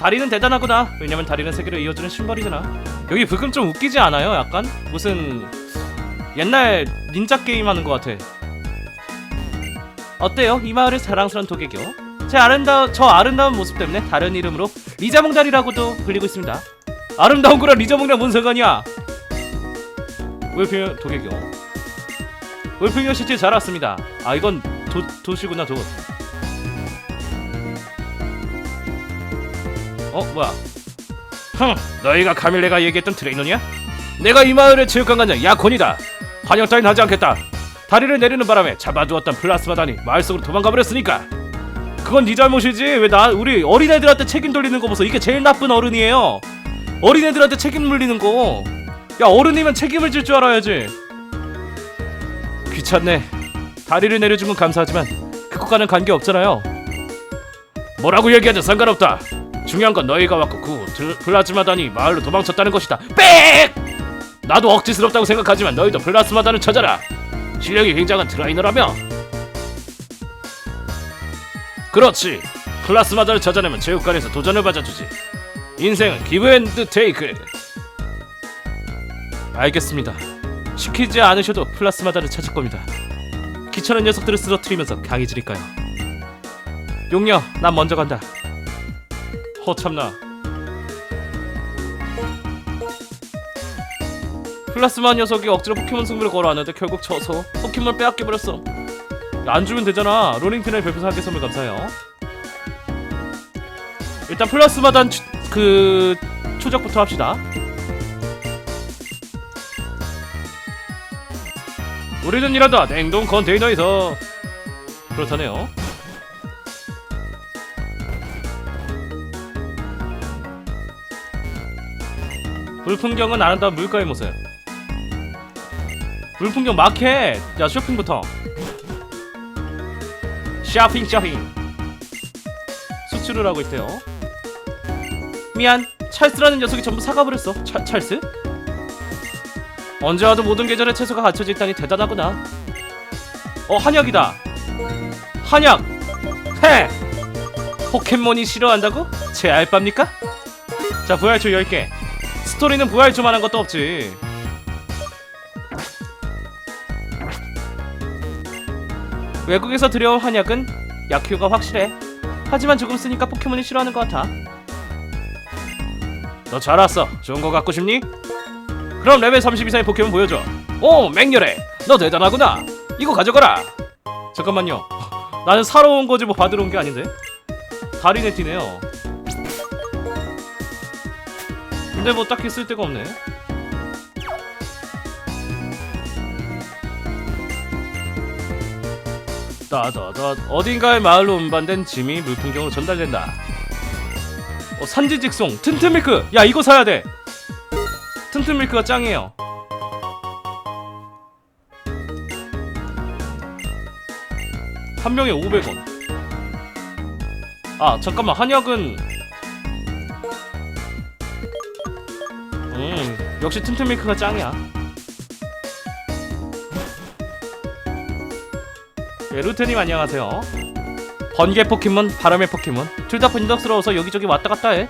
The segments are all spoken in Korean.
다리는 대단하구나. 왜냐면 다리는 세계를 이어주는 심벌이잖아. 여기 부금 좀 웃기지 않아요? 약간 무슨 옛날 닌자 게임 하는 것 같아. 어때요? 이 마을의 자랑스러운 도개교. 제 아름다운 저 아름다운 모습 때문에 다른 이름으로 리자몽달이라고도 불리고 있습니다. 아름다운 거랑 리자몽이랑 뭔 상관이야? 월평 도개교. 월평 시티 잘 왔습니다. 아 이건 도 도시구나 도. 어 뭐야? 흥, 너희가 카밀레가 얘기했던 트레이너냐? 내가 이 마을의 체육관관장 야콘이다. 환영 따윈 하지 않겠다. 다리를 내리는 바람에 잡아두었던 플라스마단이 마을 속으로 도망가 버렸으니까. 그건 네 잘못이지. 왜 나 우리 어린애들한테 책임 돌리는 거 보소. 이게 제일 나쁜 어른이에요. 어린애들한테 책임 물리는 거. 야 어른이면 책임을 질 줄 알아야지. 귀찮네. 다리를 내려준 건 감사하지만 그것과는 관계 없잖아요. 뭐라고 얘기하든 상관없다. 중요한 건 너희가 왔고 그 들- 플라즈마단이 마을로 도망쳤다는 것이다. 빽! 나도 억지스럽다고 생각하지만 너희도 플라즈마단을 찾아라. 실력이 굉장한 트라이너라며. 그렇지. 플라스마단을 찾아내면 체육관에서 도전을 받아주지. 인생은 기브 앤드 테이크. 알겠습니다. 시키지 않으셔도 플라스마단을 찾을 겁니다. 귀찮은 녀석들을 쓰러뜨리면서 강해지릴까요? 용녀, 난 먼저 간다. 허참나. 플라스마 녀석이 억지로 포켓몬 승부를 걸어왔는데 결국 져서 포켓몬을 빼앗겨버렸어. 야, 안 주면 되잖아. 로링핀의 별표 사기 선물 감사해요. 일단 플라스마단 추, 그 초적부터 합시다. 우리는 일하다 냉동 컨테이너에서 그렇다네요. 물풍경은 아름다운 물가의 모습. 물풍경 마켓. 자 쇼핑부터. 쇼핑 쇼핑. 수출을 하고 있대요. 미안. 찰스라는 녀석이 전부 사가버렸어. 차, 찰스? 언제 와도 모든 계절에 채소가 갖춰져 있다니 대단하구나. 어 한약이다. 한약. 헤. 포켓몬이 싫어한다고? 제 알바입니까? 자 부활초 10개. 스토리는 부활초만한 것도 없지. 외국에서 들여온 한약은 약효가 확실해. 하지만 조금 쓰니까 포켓몬이 싫어하는 것 같아. 너 잘 왔어. 좋은 거 갖고 싶니? 그럼 레벨 30 이상의 포켓몬 보여줘. 오, 맹렬해. 너 대단하구나. 이거 가져가라. 잠깐만요. 나는 사러 온 거지 뭐 받으러 온 게 아닌데. 다리네 띠네요. 근데 뭐 딱히 쓸 데가 없네. 따다다 어딘가의 마을로 운반된 짐이 물풍경으로 전달된다. 어, 산지직송 튼튼밀크. 야 이거 사야 돼. 튼튼밀크가 짱이에요. 한 명에 500원. 아 잠깐만 한약은 역시 튼튼밀크가 짱이야. 예, 루테님 안녕하세요. 번개 포켓몬, 바람의 포켓몬 둘다 분덕스러워서 여기저기 왔다 갔다 해.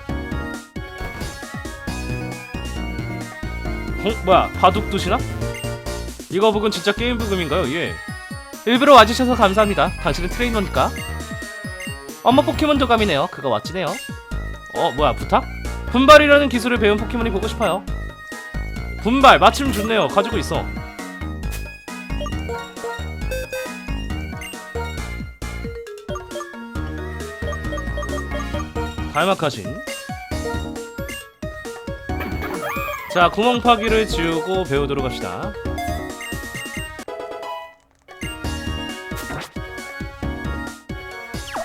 어? 뭐야 바둑 두시나? 이거 부분 진짜 게임 부금인가요? 예. 일부러 와주셔서 감사합니다. 당신은 트레이너니까. 엄마 포켓몬 도감이네요. 그거 멋지네요. 어 뭐야 부탁? 분발이라는 기술을 배운 포켓몬이 보고 싶어요. 분발 마침 좋네요. 가지고 있어. 달막하신. 자 구멍 파기를 지우고 배우도록 합시다.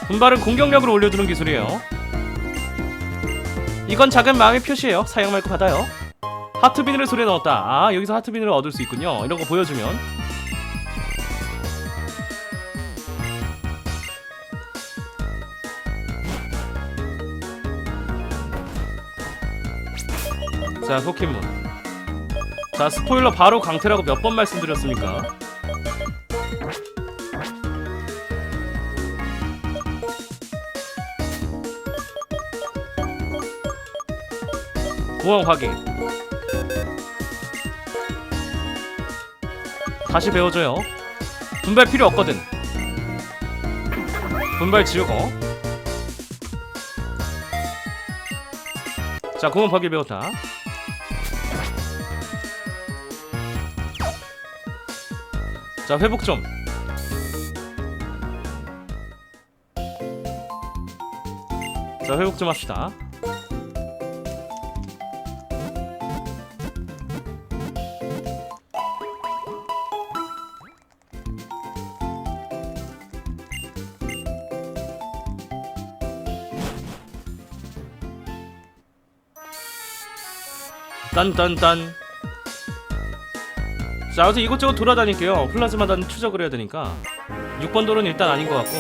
분발은 공격력을 올려주는 기술이에요. 이건 작은 마음의 표시예요. 사용 말고 받아요 하트 비늘을 손에 넣었다. 아 여기서 하트 비늘을 얻을 수 있군요. 이런 거 보여주면. 자 포켓몬 자 스포일러 바로 강태라고 몇 번 말씀드렸습니까? 공항 확인 다시 배워줘요. 분발 필요 없거든. 분발 지우고. 자 공항 확인 배웠다. 자 회복 좀. 자, 회복 좀 합시다. 딴딴딴. 자, 아무튼 이것저것 돌아다닐게요. 플라즈마단 추적을 해야 되니까. 6번 도로는 일단 아닌 것 같고.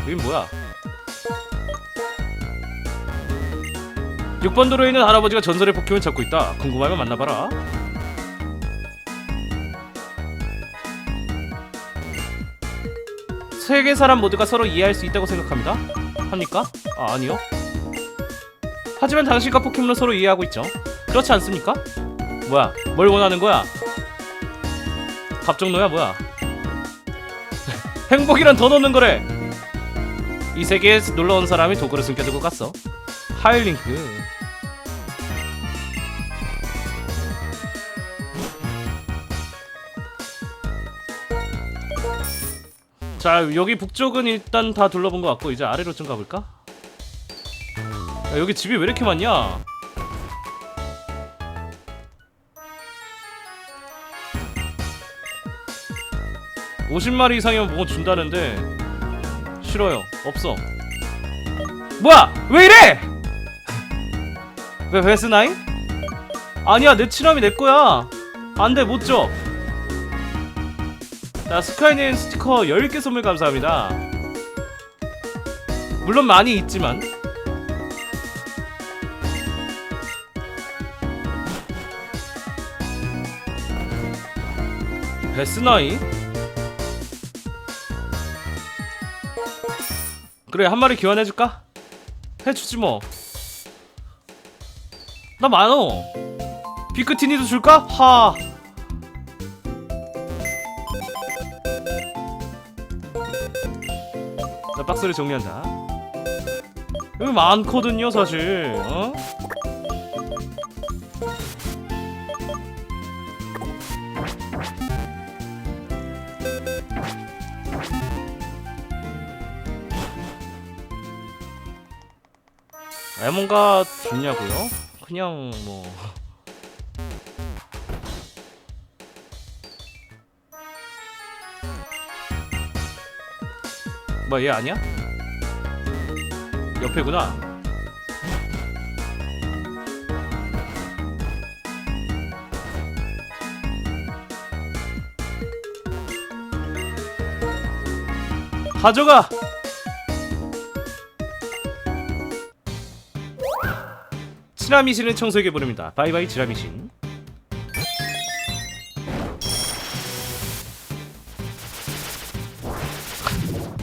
여긴 뭐야? 6번 도로에 있는 할아버지가 전설의 포켓몬 찾고 있다. 궁금하면 만나봐라. 세계 사람 모두가 서로 이해할 수 있다고 생각합니다. 합니까? 아, 아니요. 하지만 당신과 포켓몬은 서로 이해하고 있죠. 그렇지 않습니까? 뭐야? 뭘 원하는 거야? 갑종노야 뭐야? 행복이란 더 넣는 거래. 이 세계에 놀러 온 사람이 도구를 숨겨두고 갔어. 하일링크. 자 여기 북쪽은 일단 다 둘러본 것 같고 이제 아래로 좀 가볼까? 야, 여기 집이 왜 이렇게 많냐? (50마리) 이상이면 뭐 준다는데 싫어요. 없어. 뭐야? 왜 이래? 왜 베스나인? 아니야, 내 치람이 내 거야. 안 돼, 못 줘. 자, 스카이네임 스티커 10개 선물 감사합니다. 물론 많이 있지만. 베스나인? 그래 한 마리 교환해줄까? 해주지 뭐. 나 많어. 비크티니도 줄까? 하. 자 박스를 정리한다. 여기 많거든요 사실. 어? 에몬가 좋냐고요? 그냥 뭐뭐얘 아니야? 옆에구나 가져가 치라미신을 청소에게 보냅니다. 바이바이 치라미신.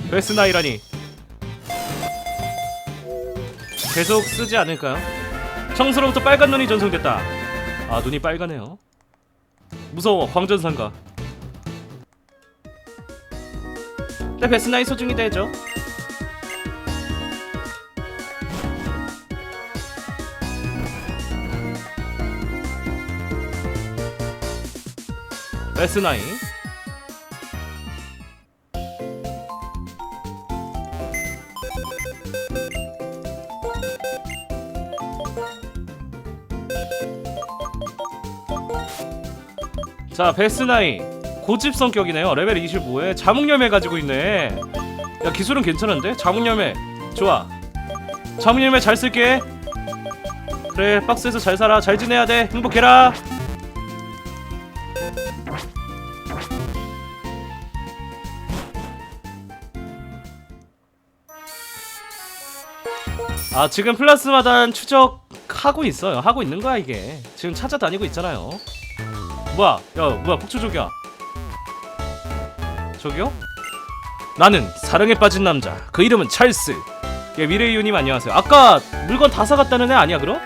베스나이라니 계속 쓰지 않을까요? 청소로부터 빨간 눈이 전송됐다. 아 눈이 빨가네요. 무서워 광전상가. 내 베스나이 소중히 대죠. 베스나이. 자 베스나이. 고집 성격이네요. 레벨 25에 자묵열매 가지고 있네. 야 기술은 괜찮은데? 자묵열매 좋아. 자묵열매 잘 쓸게. 그래 박스에서 잘 살아. 잘 지내야 돼. 행복해라 아 지금 플라스마단 추적하고 있어요 하고 있는 거야 이게 지금 찾아다니고 있잖아요 뭐야 야 뭐야 폭주족이야 저기요? 나는 사랑에 빠진 남자 그 이름은 찰스 예, 미래이유님 안녕하세요. 아까 물건 다 사갔다는 애 아니야 그럼?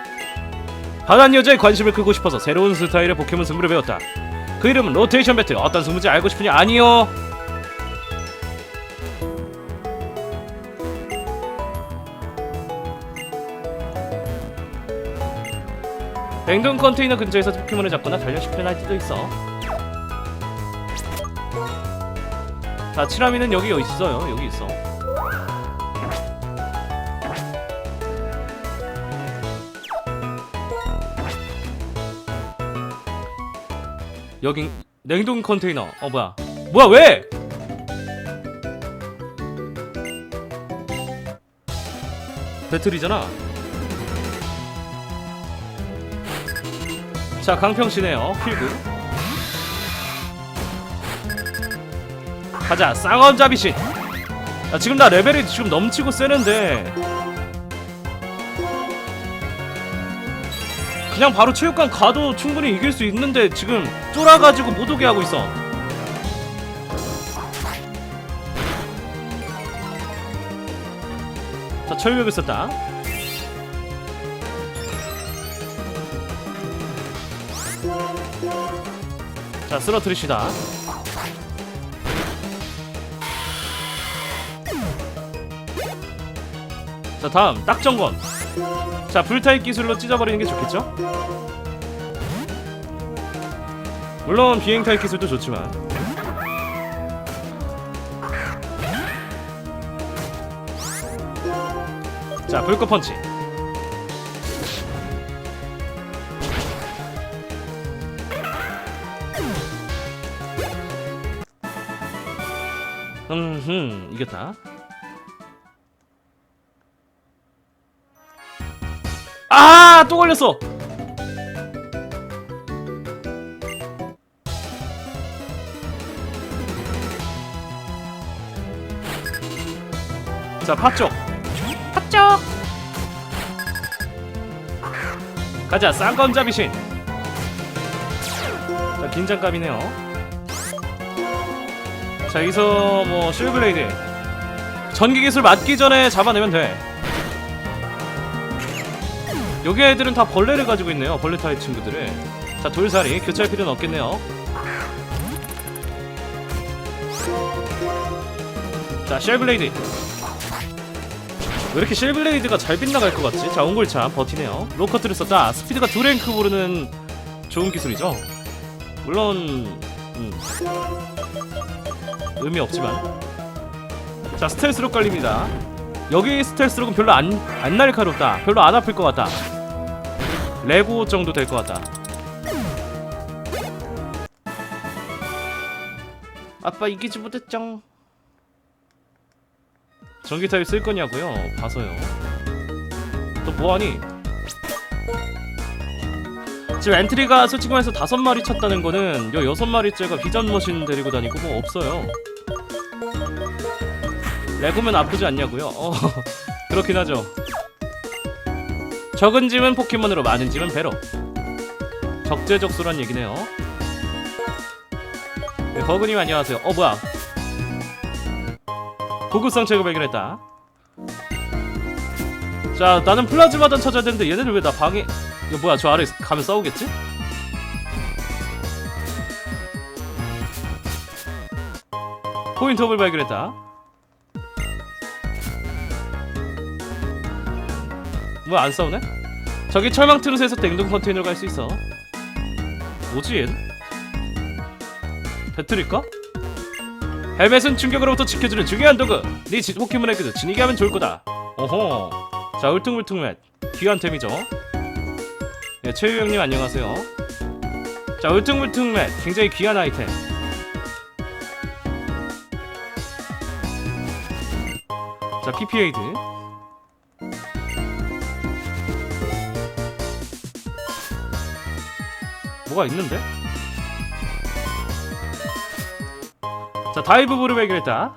바단 여자의 관심을 끄고 싶어서 새로운 스타일의 포켓몬 승부를 배웠다. 그 이름은 로테이션 배틀. 어떤 승부인지 알고 싶으냐? 아니요. 냉동 컨테이너 근처에서 포켓몬을 잡거나 단련시키는 아이디도 있어. 자, 치라미는 여기 있어요. 여기 있어. 여긴 냉동 컨테이너. 어 뭐야? 뭐야 왜? 배틀이잖아. 자 강평시네요. 필드. 가자 쌍언잡이신. 야 지금 나 레벨이 지금 넘치고 세는데 그냥 바로 체육관 가도 충분히 이길 수 있는데 지금 쫄아가지고 못 오게 하고 있어. 자 철벽을 썼다. 자 쓰러트리시다. 자 다음 딱정건. 자 불타입 기술로 찢어버리는 게 좋겠죠? 물론 비행 타입 기술도 좋지만 자 불꽃 펀치 음흠 이겼다 아! 또 걸렸어! 자, 팥쪽! 팥쪽! 가자, 쌍검잡이신! 자, 긴장감이네요. 자, 여기서 뭐, 실블레이드. 전기기술 맞기 전에 잡아내면 돼. 여기 애들은 다 벌레를 가지고 있네요. 벌레 타입 친구들을. 자, 돌살이 교체할 필요는 없겠네요. 자, 쉘블레이드. 왜 이렇게 쉘블레이드가 잘 빗나갈 것 같지? 자, 옹골차 버티네요. 로커트를 썼다. 스피드가 두 랭크 오르는 좋은 기술이죠. 물론 음, 의미 없지만. 자, 스텔스로 깔립니다. 여기 스텔스록은 별로 안, 안 날카롭다. 별로 안 아플 것 같다. 레고 정도 될 것 같다. 아빠 이기지 못했죠. 전기 타입 쓸 거냐고요? 봐서요. 또 뭐하니? 지금 엔트리가 솔직히 말해서 다섯 마리 쳤다는 거는 요 여섯 마리째가 비전 머신 데리고 다니고 뭐 없어요. 레고면 아프지 않냐고요? 어 그렇긴 하죠. 적은 짐은 포켓몬으로 많은 짐은 배로. 적재적소란 얘기네요. 네, 버그님 안녕하세요. 어 뭐야? 고급상 책을 발견했다. 자 나는 플라즈마단 찾아야 되는데 얘네들 왜 나 방에 이거 뭐야 저 아래 가면 싸우겠지? 포인트업을 발견했다. 뭐안 싸우네? 저기 철망 트롯에서 냉동 컨테이너로 갈 수 있어. 뭐지 얘는? 배틀일까? 헬멧은 충격으로부터 지켜주는 중요한 도구. 네 지- 포켓몬에게도 지니게 하면 좋을 거다. 어허. 자 울퉁불퉁맷 귀한 템이죠. 네 최유 형님 안녕하세요. 자 울퉁불퉁맷 굉장히 귀한 아이템. 자 PP에이드. 뭐가 있는데? 자 다이브 볼을 발견했다.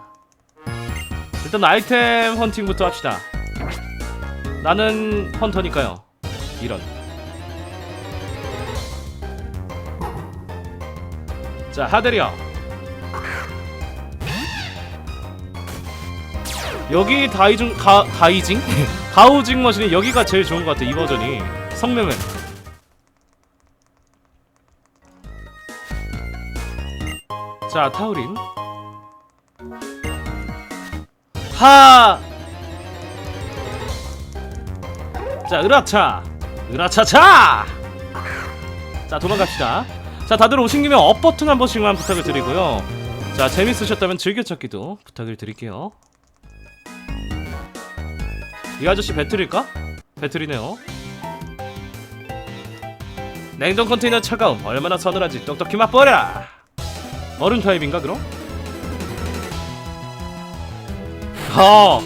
일단 아이템 헌팅부터 합시다. 나는 헌터니까요. 이런. 자 하데리어. 여기 다이징 가 다이징? 가우징 머신이 여기가 제일 좋은 것 같아 이 버전이. 성능은 자 타우린. 하. 자 으라차. 으라차차! 자 도망갑시다. 자 다들 오신 김에 업 버튼 한 번씩만 부탁을 드리고요. 자 재밌으셨다면 즐겨찾기도 부탁을 드릴게요. 이 아저씨 배틀일까? 배틀이네요. 냉동 컨테이너 차가움 얼마나 서늘한지 똑똑히 맛보라 얼음 타입인가 그럼? 어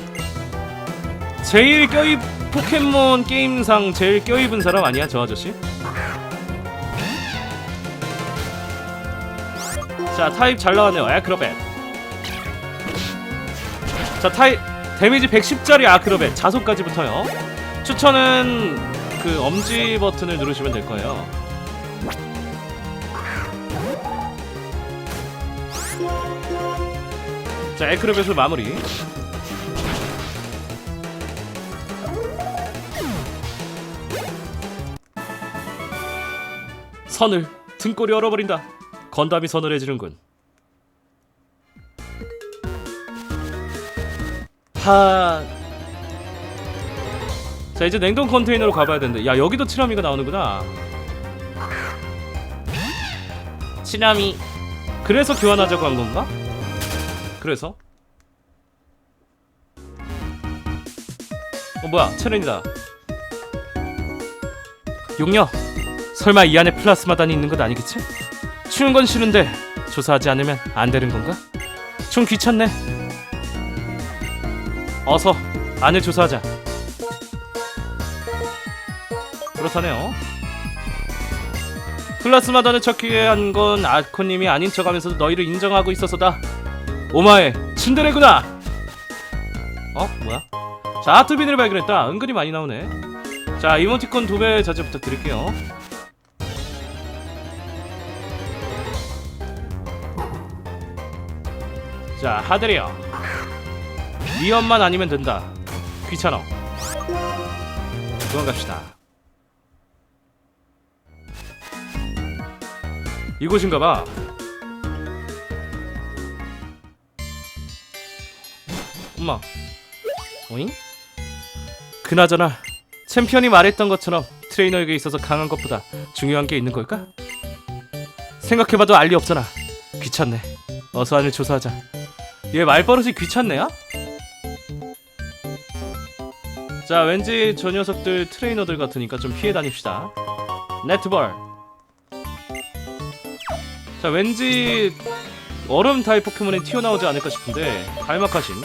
제일 껴입 포켓몬 게임상 제일 껴입은 사람 아니야 저 아저씨? 자 타입 잘 나왔네요. 아크로벳. 자 타입 데미지 110짜리 아크로벳 자속까지 붙어요. 추천은 그 엄지 버튼을 누르시면 될 거예요 자 에크로벳을 마무리. 선을 등골이 얼어버린다. 건담이 서늘해지는군. 하... 자 이제 냉동 컨테이너로 가봐야 되는데. 야 여기도 치라미가 나오는구나. 치라미. 그래서 교환하자고 한 건가? 그래서? 어 뭐야 체렌이다 용녀 설마 이 안에 플라스마단이 있는 것 아니겠지? 추운 건 싫은데 조사하지 않으면 안 되는 건가? 좀 귀찮네 어서 안을 조사하자 그렇다네요 플라스마단을 찾기 위해 한 건 아코님이 아닌 척하면서도 너희를 인정하고 있어서다 오마에 츤데레구나. 어? 뭐야? 자 하트빈을 발견했다. 은근히 많이 나오네. 자 이모티콘 두배 자제 부탁드릴게요. 자 하드리어. 위험만 아니면 된다. 귀찮아. 도망갑시다. 이곳인가봐 엄마 오잉? 그나저나 챔피언이 말했던 것처럼 트레이너에게 있어서 강한 것보다 중요한 게 있는 걸까? 생각해봐도 알리 없잖아 귀찮네 어서 안을 조사하자 얘 말버릇이 귀찮네요? 자 왠지 저 녀석들 트레이너들 같으니까 좀 피해 다닙시다 네트볼 자 왠지 얼음 타입 포켓몬이 튀어나오지 않을까 싶은데 갈막하신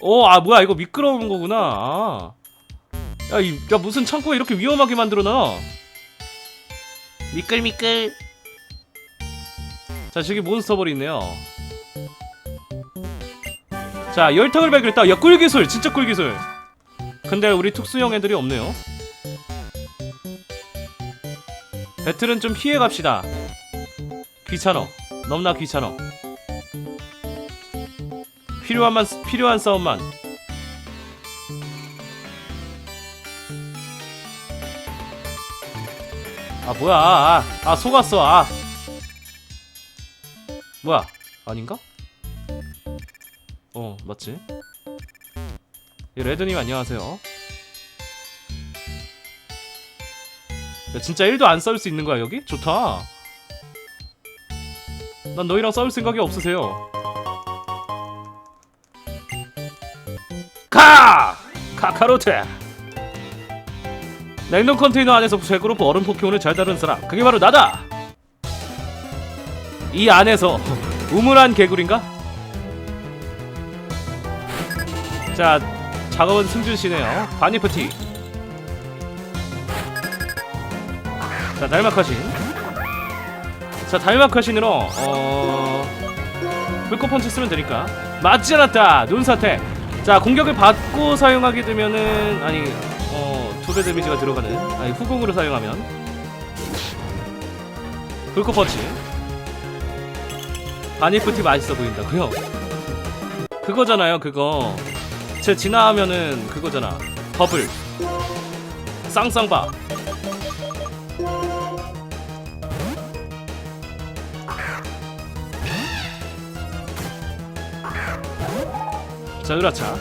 오, 아 뭐야 이거 미끄러운 거구나. 아. 야, 이, 야 무슨 창고에 이렇게 위험하게 만들어놔? 미끌 미끌. 자, 저기 몬스터볼이 있네요. 자, 열탕을 발견했다. 야, 꿀기술, 진짜 꿀기술. 근데 우리 특수형 애들이 없네요. 배틀은 좀 피해 갑시다. 귀찮어. 너무나 귀찮어. 필요한만 필요한 싸움만. 아 뭐야? 아, 아 속았어. 아 뭐야? 아닌가? 어 맞지? 예, 레드님 안녕하세요. 야, 진짜 1도 안 싸울 수 있는 거야 여기? 좋다. 난 너희랑 싸울 생각이 없으세요. 카카로트! 냉동 컨테이너 안에서 제그룹 얼음 포켓몬을 잘 다루는 사람. 그게 바로 나다! 이 안에서 우물한 개구리인가? 자 작업은 승준씨네요. 바니프티 자 달마카신. 자 달마카신으로 어... 불꽃펀치 쓰면 되니까. 맞지 않았다. 눈사태 자 공격을 받고 사용하게 되면은 아니 어 두배 데미지가 들어가는 아니 후공으로 사용하면. 불꽃 펀치. 바니프티 맛있어 보인다고요? 그거잖아요 그거. 제 지나하면은 그거잖아. 버블. 쌍쌍바 자 으라차.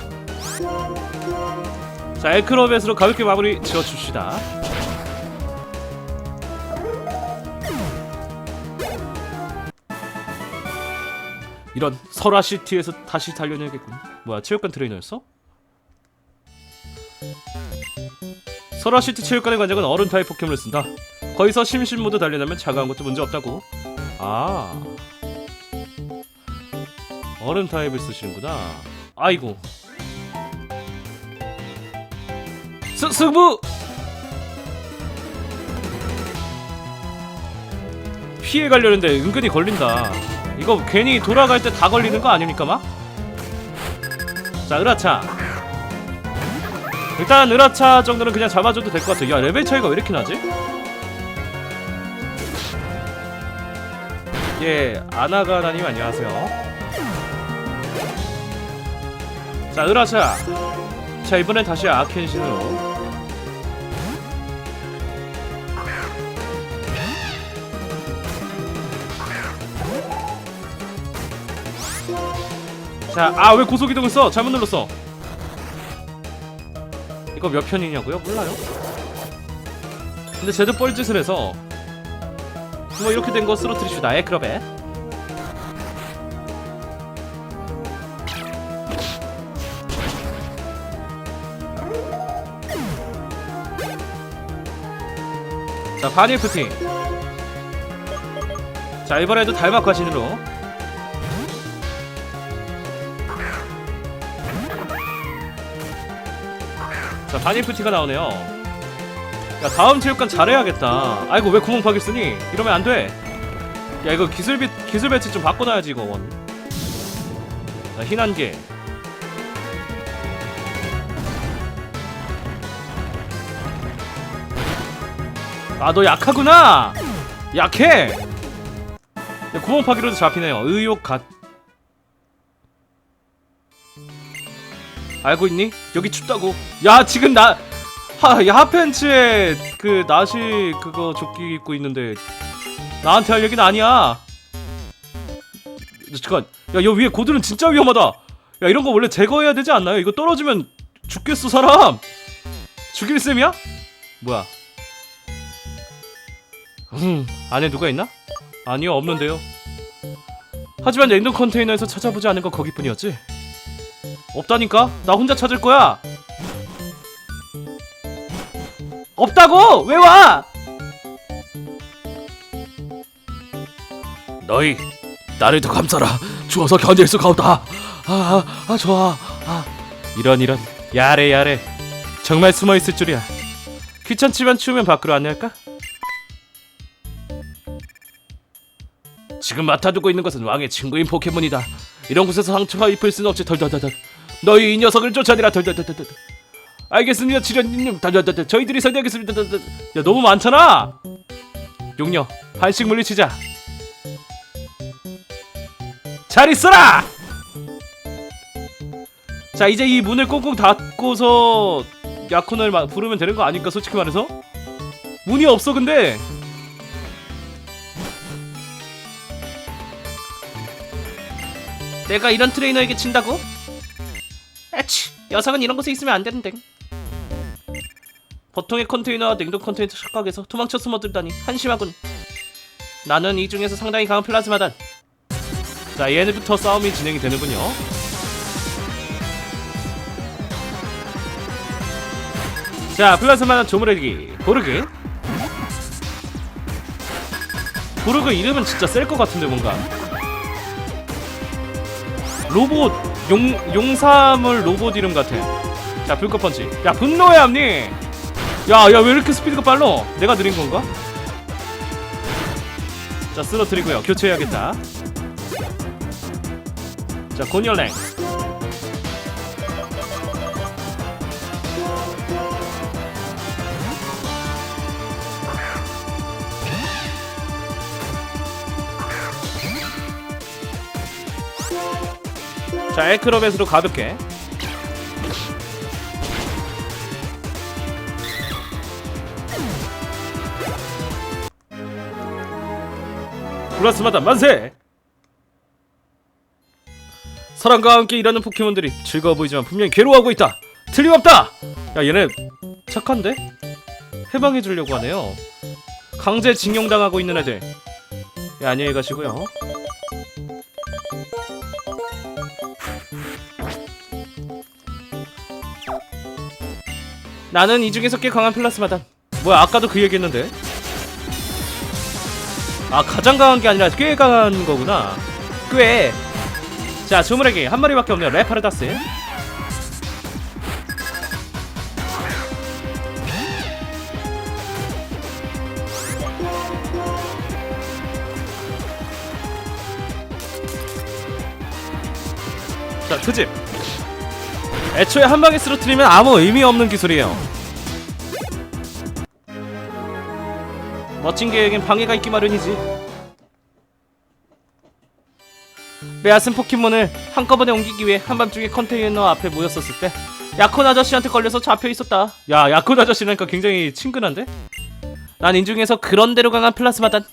자 엘크로벳으로 가볍게 마무리 지어줍시다. 이런 설화시티에서 다시 달려내야겠군. 뭐야 체육관 트레이너였어? 설화시티 체육관의 관장은 얼음 타입 포켓몬을 쓴다. 거기서 심신 모드 달려나면 차가운 것도 문제 없다고. 아. 얼음 타입을 쓰시는구나 아이고. 스, 승부! 피해 가려는데 은근히 걸린다. 이거 괜히 돌아갈 때 다 걸리는 거 아닙니까 막? 자 으라차. 일단 으라차 정도는 그냥 잡아줘도 될 것 같아 야 레벨 차이가 왜 이렇게 나지? 예 아나가나님 안녕하세요 자 으라차 자 이번엔 다시 아켄신으로 자, 아 왜 고속이동을 써? 잘못 눌렀어. 이거 몇 편이냐고요? 몰라요. 근데 쟤도 뻘짓을 해서 뭐 이렇게 된 거 쓰러뜨리시다. 에크럽에. 자, 바닐프팅. 자, 이번에도 달막 과 신으로. 자 바니프티가 나오네요. 야 다음 체육관 잘해야겠다. 아이고 왜 구멍 파기 쓰니? 이러면 안돼. 야 이거 기술 비, 기술 배치 좀 바꿔놔야지 이거 원. 자, 흰 안개 아 너 약하구나 약해 야, 구멍 파기로도 잡히네요 의욕 갓 알고 있니? 여기 춥다고. 야 지금 나 하, 야, 하펜츠에 그 나시 그거 조끼 입고 있는데 나한테 할 얘기는 아니야. 잠깐. 야, 여 위에 고드는 진짜 위험하다. 야, 이런 거 원래 제거해야 되지 않나요? 이거 떨어지면 죽겠어, 사람. 죽일 셈이야? 뭐야? 음, 안에 누가 있나? 아니요, 없는데요. 하지만 냉동 컨테이너에서 찾아보지 않은 건 거기뿐이었지. 없다니까? 나 혼자 찾을 거야. 없다고? 왜 와? 너희 나를 더 감싸라. 추워서 견딜 수가 없다. 아, 아, 아 좋아. 아, 이런 이런 야래 야래. 정말 숨어 있을 줄이야. 귀찮지만 추우면 밖으로 안내할까? 지금 맡아두고 있는 것은 왕의 친구인 포켓몬이다. 이런 곳에서 상처가 입을 수는 없지. 덜덜덜덜. 너희 이 녀석을 쫓아내라. 덜덜덜덜. 알겠습니다, 지련님. 덜덜덜. 저희들이 상대하겠습니다. 덜덜덜. 야 너무 많잖아. 용녀 한식 물리치자. 잘 있어라. 자 이제 이 문을 꽁꽁 닫고서 야콘을 마- 부르면 되는 거 아닐까 솔직히 말해서 문이 없어 근데 내가 이런 트레이너에게 친다고? 에치 여성은 이런 곳에 있으면 안 되는데 보통의 컨테이너와 냉동 컨테이너 착각해서 도망쳐 숨어들다니 한심하군. 나는 이 중에서 상당히 강한 플라즈마단. 자 얘네부터 싸움이 진행이 되는군요. 자 플라즈마단 조무래기. 보르그. 보르그 이름은 진짜 셀 것 같은데 뭔가 로봇 용 용사물 로봇 이름 같아. 자 불꽃 펀치. 야 분노의 앞니. 야야 왜 이렇게 스피드가 빨라? 내가 느린 건가? 자 쓰러뜨리고요. 교체해야겠다. 자 곤열랭. 자 에크로벳으로 가볍게 플라스마다 만세! 사랑과 함께 일하는 포켓몬들이 즐거워 보이지만 분명히 괴로워하고 있다. 틀림없다. 야 얘네 착한데? 해방해 주려고 하네요. 강제 징용당하고 있는 애들. 예, 안녕히 가시고요. 나는 이 중에서 꽤 강한 플라스마다. 뭐야 아까도 그 얘기했는데. 아 가장 강한 게 아니라 꽤 강한 거구나. 꽤. 자 주물에게 한 마리밖에 없네요. 레파르다스. 자 트집. 애초에 한 방에 쓰러뜨리면 아무 의미 없는 기술이에요. 멋진 계획엔 방해가 있기 마련이지. 빼앗은 포켓몬을 한꺼번에 옮기기 위해 한밤중에 컨테이너 앞에 모였었을 때 야콘 아저씨한테 걸려서 잡혀 있었다. 야, 야콘 아저씨라니까 굉장히 친근한데? 난 인중에서 그런대로 강한 플라스마단.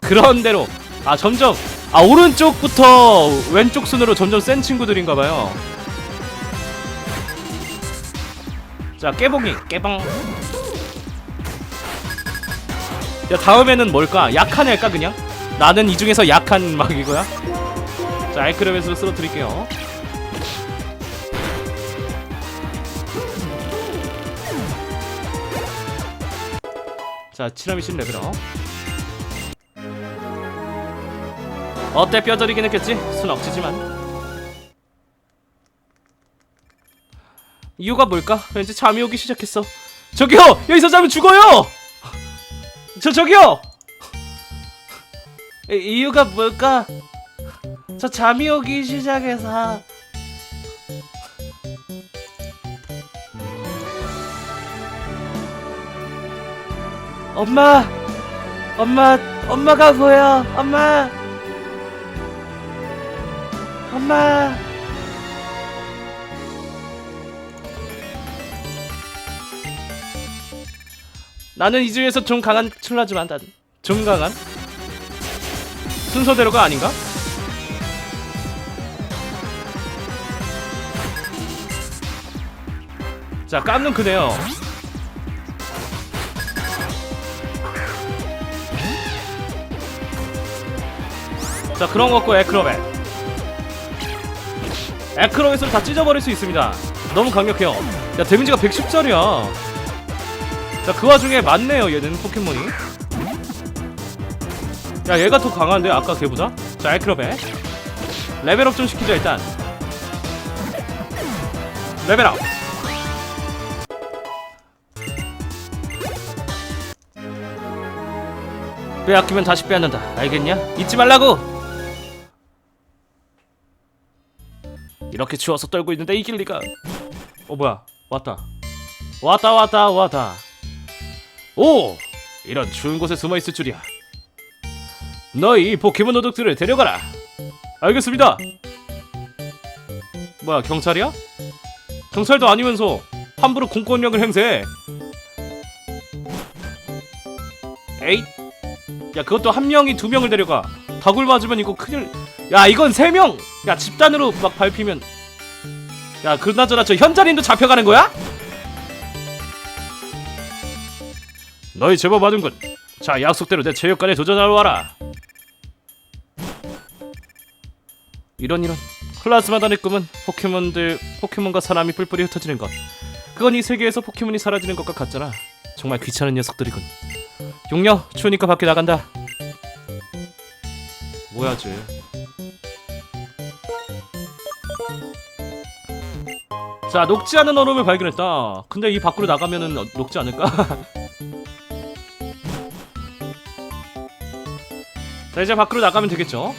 그런대로. 아, 점점 아, 오른쪽부터 왼쪽 순으로 점점 센 친구들인가 봐요. 자, 깨봉이, 깨봉. 야, 다음에는 뭘까? 약한 애일까 그냥? 나는 이 중에서 약한 막 이거야? 자, 알크레벳으로 쓰러뜨릴게요. 자, 치라미신 레벨업. 어때 뼈저리긴 했겠지? 순 억지지만. 이유가 뭘까? 왠지 잠이 오기 시작했어. 저기요! 여기서 자면 죽어요! 저 저기요! 이- 이유가 뭘까? 저 잠이 오기 시작해서 엄마 엄마 엄마가 보여 엄마 엄마 나는 이 중에서 좀 강한 출라지만 난 좀 강한 순서대로가 아닌가? 자 깜눈 크네요. 자 그런 거 없고 에크로벳 에크로벳으로 다 찢어버릴 수 있습니다. 너무 강력해요. 야 데미지가 110짜리야 자 그 와중에 많네요 얘는 포켓몬이. 야 얘가 더 강한데 아까 걔보다? 자 에크로벳 레벨업 좀 시키자 일단. 레벨업. 빼앗기면 다시 빼앗는다. 알겠냐? 잊지 말라고! 이렇게 추워서 떨고 있는데 이길 리가. 어 뭐야? 왔다. 왔다 왔다 왔다 오! 이런 추운 곳에 숨어 있을 줄이야. 너희 이 포켓몬 도둑들을 데려가라. 알겠습니다. 뭐야 경찰이야? 경찰도 아니면서 함부로 공권력을 행사해 에잇! 야 그것도 한 명이 두 명을 데려가. 다굴 맞으면 이거 큰일. 야 이건 세 명 야 집단으로 막 밟히면. 야 그나저나 저 현자린도 잡혀가는 거야? 너희 제법 맞은군 자 약속대로 내 체육관에 도전하러 와라. 이런 이런. 클라스마단의 꿈은 포켓몬들 포켓몬과 사람이 뿔뿔이 흩어지는 것. 그건 이 세계에서 포켓몬이 사라지는 것과 같잖아. 정말 귀찮은 녀석들이군. 용녀 추우니까 밖에 나간다. 뭐야 쟤? 자, 녹지 않은 얼음을 발견했다. 근데 이 밖으로 나가면은 어, 녹지 않을까? 자, 이제 밖으로 나가면 되겠죠?